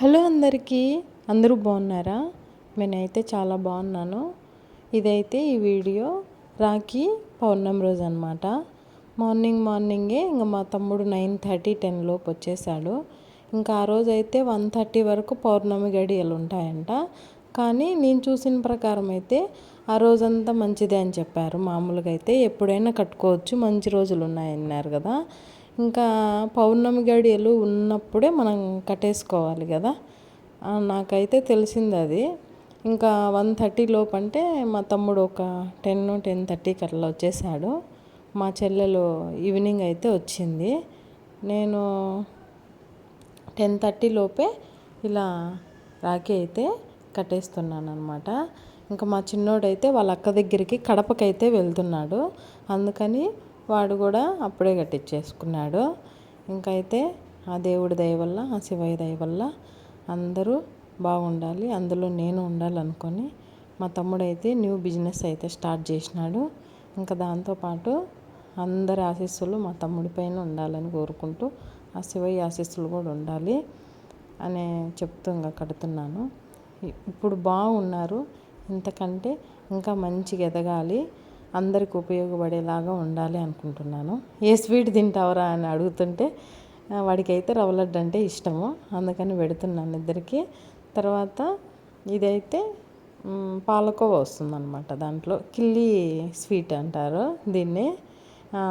Hello అందరికీ అందరూ బాగున్నారా? నేనైతే చాలా బాగున్నాను. ఇదైతే ఈ వీడియో రాఖీ పౌర్ణమి రోజు అనమాట మార్నింగ్ మార్నింగే ఇంకా మా తమ్ముడు నైన్ థర్టీ టెన్ లోపు వచ్చేసాడు. ఇంకా ఆ రోజు అయితే వన్ థర్టీ వరకు పౌర్ణమి గడియలు ఉంటాయంట. కానీ నేను చూసిన ప్రకారం అయితే ఆ రోజంతా మంచిదే అని చెప్పారు. మామూలుగా అయితే ఎప్పుడైనా కట్టుకోవచ్చు మంచి రోజులు ఉన్నాయన్నారు కదా. ఇంకా పౌర్ణమి గడియలు ఉన్నప్పుడే మనం కట్టేసుకోవాలి కదా. నాకైతే తెలిసింది అది ఇంకా వన్ థర్టీ లోపు అంటే మా తమ్ముడు ఒక టెన్ టెన్ థర్టీకి అట్లా వచ్చేసాడు. మా చెల్లెలు ఈవినింగ్ అయితే వచ్చింది. నేను టెన్ థర్టీ లోపే ఇలా రాఖీ అయితే కట్టేస్తున్నాను అనమాట ఇంకా మా చిన్నోడైతే వాళ్ళ అక్క దగ్గరికి కడపకైతే వెళ్తున్నాడు. అందుకని వాడు కూడా అప్పుడే కట్టించేసుకున్నాడు ఇంకైతే ఆ దేవుడి దయ వల్ల ఆ శివయ్య దయ వల్ల అందరూ బాగుండాలి. అందులో నేను ఉండాలనుకొని మా తమ్ముడైతే న్యూ బిజినెస్ అయితే స్టార్ట్ చేసినాడు. ఇంకా దాంతోపాటు అందరి ఆశీస్సులు మా తమ్ముడి పైన ఉండాలని కోరుకుంటూ ఆ శివయ్య ఆశీస్సులు కూడా ఉండాలి అని చెప్తూ ఇంకా కడుతున్నాను. ఇప్పుడు బాగున్నారు ఇంతకంటే ఇంకా మంచిగా ఎదగాలి. అందరికి ఉపయోగపడేలాగా ఉండాలి అనుకుంటున్నాను. ఏ స్వీట్ తింటావరా అని అడుగుతుంటే వాడికైతే రవ్వ లడ్డు అంటే ఇష్టము. అందుకని పెడుతున్నాను ఇద్దరికి. తర్వాత ఇదైతే పాలకోవ వస్తుందన్నమాట దాంట్లో. కిల్లి స్వీట్ అంటారు దీన్ని.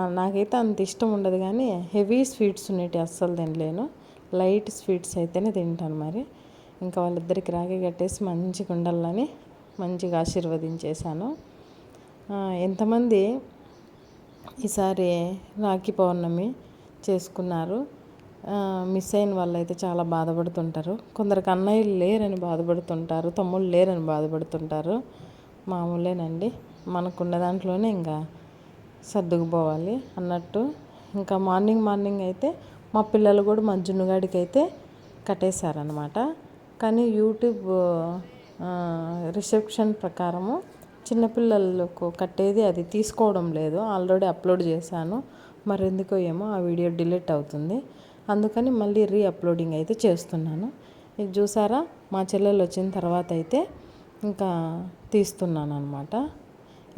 నాకైతే అంత ఇష్టం ఉండదు కానీ హెవీ స్వీట్స్ ఉన్నట్టు అస్సలు తినలేను. లైట్ స్వీట్స్ అయితేనే తింటాను మరి. ఇంకా వాళ్ళిద్దరికి రాగి కట్టేసి మంచిగా ఉండాలని మంచిగా ఆశీర్వదించేశాను. ఎంతమంది ఈసారి రాఖీ పౌర్ణమి చేసుకున్నారు? మిస్ అయిన వాళ్ళు అయితే చాలా బాధపడుతుంటారు. కొందరికి అన్నయ్యలు లేరని బాధపడుతుంటారు. తమ్ముళ్ళు లేరని బాధపడుతుంటారు. మామూలేనండి. మనకున్న దాంట్లోనే ఇంకా సర్దుకుపోవాలి అన్నట్టు. ఇంకా మార్నింగ్ మార్నింగ్ అయితే మా పిల్లలు కూడా మా జున్నుగాడికి అయితే కట్టేశారనమాట కానీ యూట్యూబ్ రిసెప్షన్ ప్రకారము చిన్నపిల్లలకు కట్టేది అది తీసుకోవడం లేదు. ఆల్రెడీ అప్లోడ్ చేశాను. మరి ఎందుకో ఏమో ఆ వీడియో డిలీట్ అవుతుంది. అందుకని మళ్ళీ రీ అప్లోడింగ్ అయితే చేస్తున్నాను. ఇది చూసారా? మా చెల్లెలు వచ్చిన తర్వాత అయితే ఇంకా తీస్తున్నాను అనమాట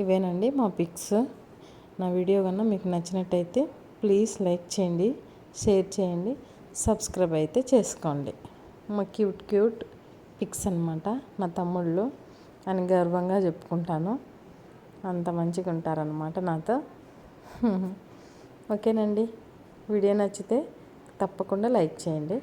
ఇవేనండి మా పిక్స్. నా వీడియో కన్నా మీకు నచ్చినట్టయితే ప్లీజ్ లైక్ చేయండి షేర్ చేయండి సబ్స్క్రైబ్ అయితే చేసుకోండి. మా క్యూట్ క్యూట్ పిక్స్ అనమాట మా తమ్ముళ్ళు. అని గర్వంగా చెప్పుకుంటాను. అంత మంచిగా ఉంటారనమాట నాతో. ఓకేనండి. వీడియో నచ్చితే తప్పకుండా లైక్ చేయండి.